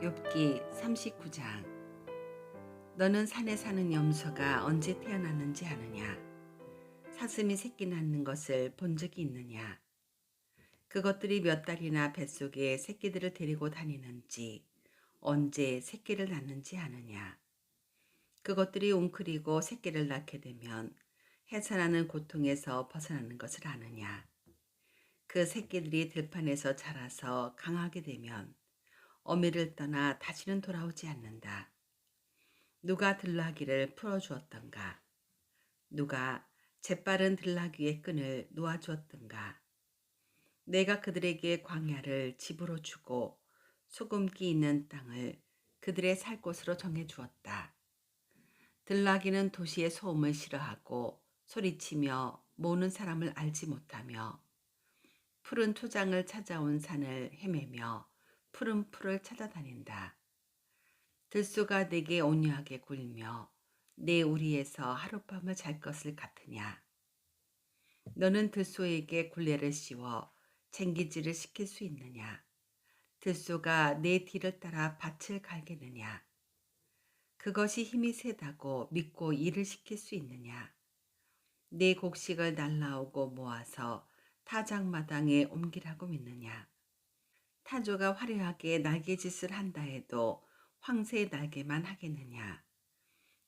욥기 39장. 너는 산에 사는 염소가 언제 태어났는지 아느냐? 사슴이 새끼 낳는 것을 본 적이 있느냐? 그것들이 몇 달이나 뱃속에 새끼들을 데리고 다니는지 언제 새끼를 낳는지 아느냐? 그것들이 웅크리고 새끼를 낳게 되면 해산하는 고통에서 벗어나는 것을 아느냐? 그 새끼들이 들판에서 자라서 강하게 되면 어미를 떠나 다시는 돌아오지 않는다. 누가 들나귀를 풀어주었던가? 누가 재빠른 들나귀의 끈을 놓아주었던가? 내가 그들에게 광야를 집으로 주고 소금기 있는 땅을 그들의 살 곳으로 정해 주었다. 들나귀는 도시의 소음을 싫어하고 소리치며 모는 사람을 알지 못하며 푸른 토장을 찾아온 산을 헤매며 푸른 풀을 찾아다닌다. 들소가 내게 온유하게 굴며 내 우리에서 하룻밤을 잘 것을 같으냐. 너는 들소에게 굴레를 씌워 쟁기질을 시킬 수 있느냐. 들소가 내 뒤를 따라 밭을 갈겠느냐. 그것이 힘이 세다고 믿고 일을 시킬 수 있느냐. 내 곡식을 날라오고 모아서 타작마당에 옮기라고 믿느냐. 타조가 화려하게 날개짓을 한다 해도 황새의 날개만 하겠느냐.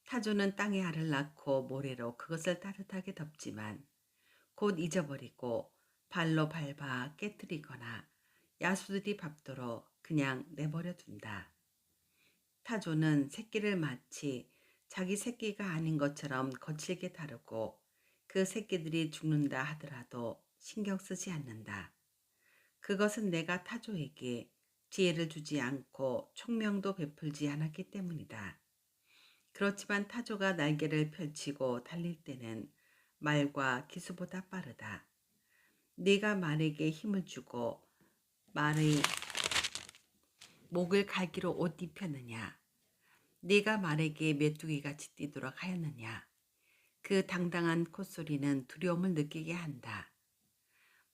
타조는 땅에 알을 낳고 모래로 그것을 따뜻하게 덮지만 곧 잊어버리고 발로 밟아 깨뜨리거나 야수들이 밟도록 그냥 내버려 둔다. 타조는 새끼를 마치 자기 새끼가 아닌 것처럼 거칠게 다루고 그 새끼들이 죽는다 하더라도 신경 쓰지 않는다. 그것은 내가 타조에게 지혜를 주지 않고 총명도 베풀지 않았기 때문이다. 그렇지만 타조가 날개를 펼치고 달릴 때는 말과 기수보다 빠르다. 네가 말에게 힘을 주고 말의 목을 갈기로 옷 입혔느냐? 네가 말에게 메뚜기같이 뛰도록 하였느냐? 그 당당한 콧소리는 두려움을 느끼게 한다.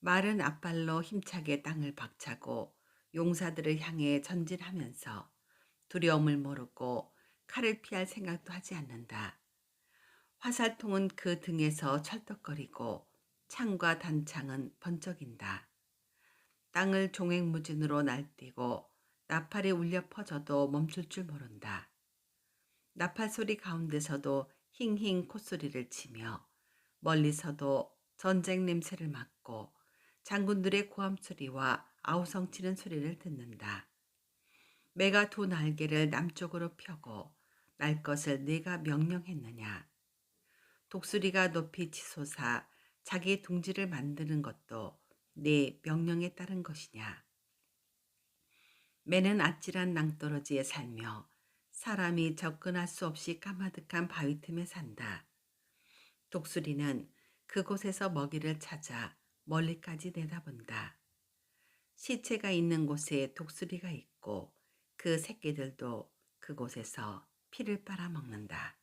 말은 앞발로 힘차게 땅을 박차고 용사들을 향해 전진하면서 두려움을 모르고 칼을 피할 생각도 하지 않는다. 화살통은 그 등에서 철떡거리고 창과 단창은 번쩍인다. 땅을 종횡무진으로 날뛰고 나팔이 울려 퍼져도 멈출 줄 모른다. 나팔 소리 가운데서도 힝힝 콧소리를 치며 멀리서도 전쟁 냄새를 맡고 장군들의 고함 소리와 아우성치는 소리를 듣는다. 매가 두 날개를 남쪽으로 펴고 날 것을 내가 명령했느냐. 독수리가 높이 치솟아 자기 둥지를 만드는 것도 내 명령에 따른 것이냐. 매는 아찔한 낭떠러지에 살며 사람이 접근할 수 없이 까마득한 바위 틈에 산다. 독수리는 그곳에서 먹이를 찾아 멀리까지 내다본다. 시체가 있는 곳에 독수리가 있고 그 새끼들도 그곳에서 피를 빨아먹는다.